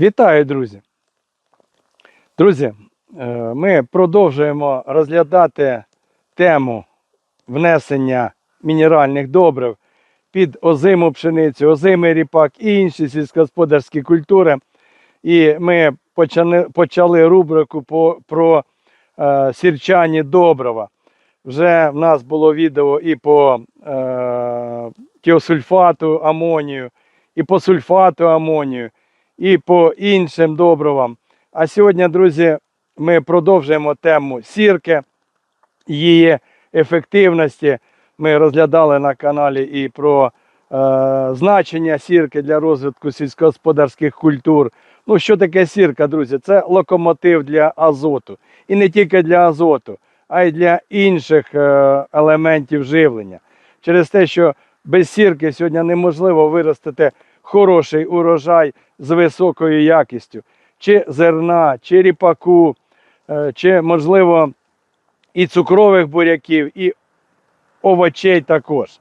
Вітаю, друзі! Друзі, е, ми продовжуємо розглядати тему внесення мінеральних добрив під озиму пшеницю, озимий ріпак і інші сільськогосподарські культури. І ми почали, рубрику про е, сірчані добрива. Вже в нас було відео і по е, тіосульфату амонію, і по сульфату амонію, і по іншим добривам. А сьогодні, друзі, ми продовжуємо тему сірки, її ефективності. Ми розглядали на каналі і про е, значення сірки для розвитку сільськогосподарських культур. Ну, що таке сірка, друзі? Це локомотив для азоту. І не тільки для азоту, а й для інших е, елементів живлення. Через те, що без сірки сьогодні неможливо виростити хороший урожай з високою якістю, чи зерна, чи ріпаку, е, чи, можливо, і цукрових буряків, і овочей також.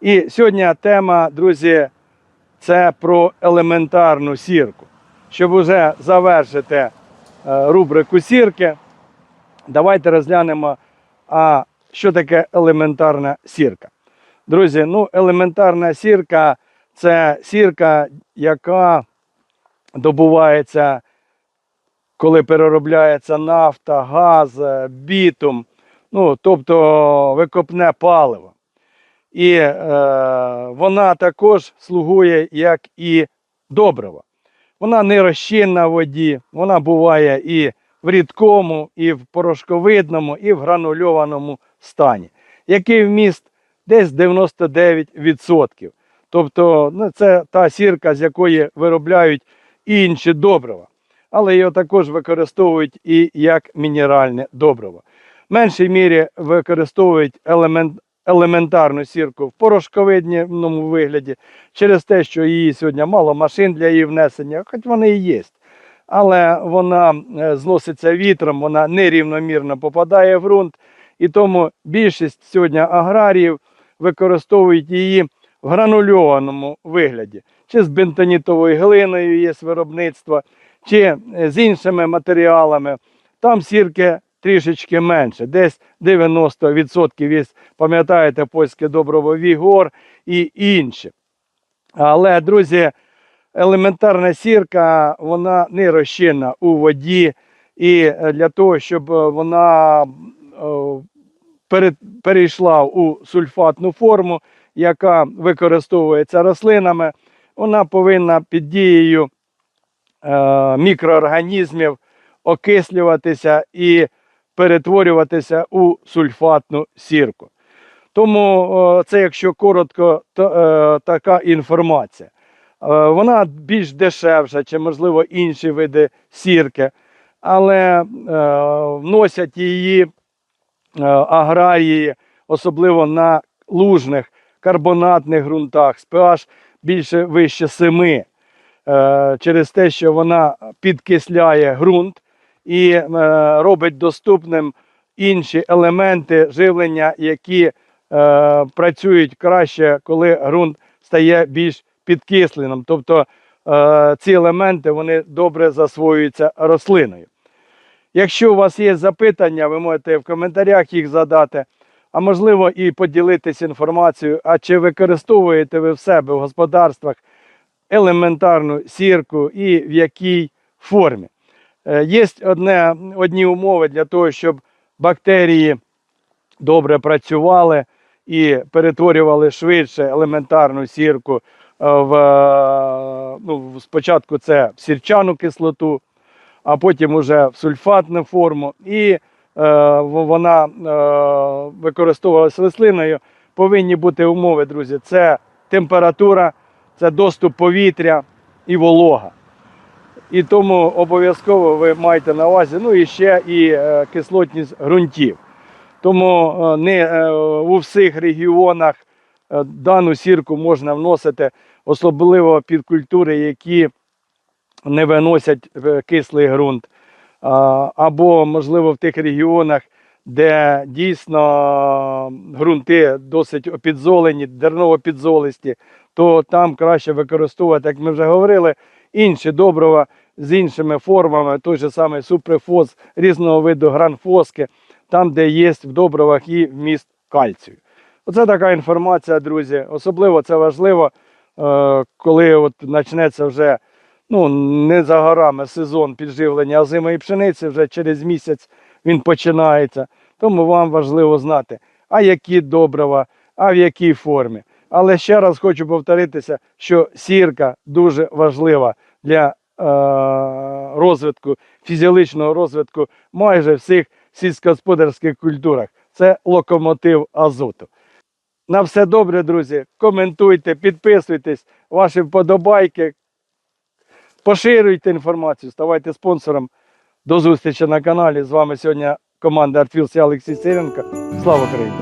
І сьогодні тема, друзі, це про елементарну сірку. Щоб уже завершити е, рубрику сірки, давайте розглянемо, а що таке елементарна сірка. Друзі, ну, елементарна сірка це сірка, яка добувається, коли переробляється нафта, газ, е, бітум, ну, тобто викопне паливо. І е, вона також слугує як і добрива. Вона не розчинна в воді, вона буває і в рідкому, і в порошковидному, і в гранульованому стані. Який вміст десь 99%. Тобто ну, це та сірка, з якої виробляють інші добрива. Але його також використовують і як мінеральне добриво. В меншій мірі використовують елемент, елементарну сірку в порошковидному вигляді через те, що її сьогодні мало машин для її внесення, хоч вони і є. Але вона е, зноситься вітром, вона нерівномірно попадає в ґрунт. І тому більшість сьогодні аграріїв використовують її в гранульованому вигляді. Чи з бентонітовою глиною є виробництво, чи е, з іншими матеріалами. Там сірки трішечки менше, десь 90% є, пам'ятаєте, польське доброво Вігор і інші. Але, друзі, елементарна сірка, вона не розчинна у воді. І е, для того, щоб е, вона перейшла у сульфатну форму, яка використовується рослинами, вона повинна під дією е, мікроорганізмів окислюватися і перетворюватися у сульфатну сірку. Тому це, якщо коротко, то, е, така інформація. Е, вона більш дешевша, чи, можливо, інші види сірки, але е, вносять її е, аграрії, особливо на лужних карбонатних ґрунтах, з pH більше вище 7, е, через те, що вона підкисляє ґрунт і е, робить доступним інші елементи живлення, які е, працюють краще, коли ґрунт стає більш підкисленим. Тобто ці елементи вони добре засвоюються рослиною. Якщо у вас є запитання, ви можете в коментарях їх задати, а можливо і поділитися інформацією, а чи використовуєте ви в себе в господарствах елементарну сірку і в якій формі. Е, Є одне, одні умови для того, щоб бактерії добре працювали і перетворювали швидше елементарну сірку е, в е, ну, спочатку це в сірчану кислоту, а потім уже в сульфатну форму. І вона е, використовувалася рослиною. Повинні бути умови, друзі. Це температура, це доступ повітря і волога. І тому обов'язково ви маєте на увазі, ну і ще і е, кислотність ґрунтів. Тому е, не е, у всіх регіонах е, дану сірку можна вносити, особливо під культури, які не виносять е, кислий ґрунт. Або, можливо, в тих регіонах, де дійсно ґрунти досить підзолені, дерново-підзолисті, то там краще використовувати, як ми вже говорили, інші добрива з іншими формами, той же самий суприфоз різного виду гранфоски, там, де є в добривах і вміст кальцію. Оце така інформація, друзі. Особливо це важливо, е, коли от почнеться вже ну, не за горами сезон підживлення озимої пшениці, вже через місяць він починається. Тому вам важливо знати, а які добрива, а в якій формі. Але ще раз хочу повторитися, що сірка дуже важлива для е, розвитку, фізіологічного розвитку майже всіх сільськогосподарських культурах. Це локомотив азоту. На все добре, друзі. Коментуйте, підписуйтесь, ваші вподобайки, поширюйте інформацію, ставайте спонсором. До зустрічі на каналі. З вами сьогодні команда Артфілс і Олексій Сиренко. Слава Україні!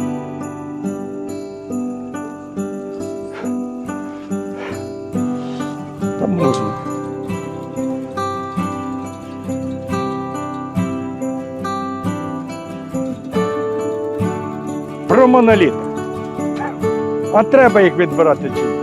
Там можна. Про моноліт. А треба їх відбирати чи?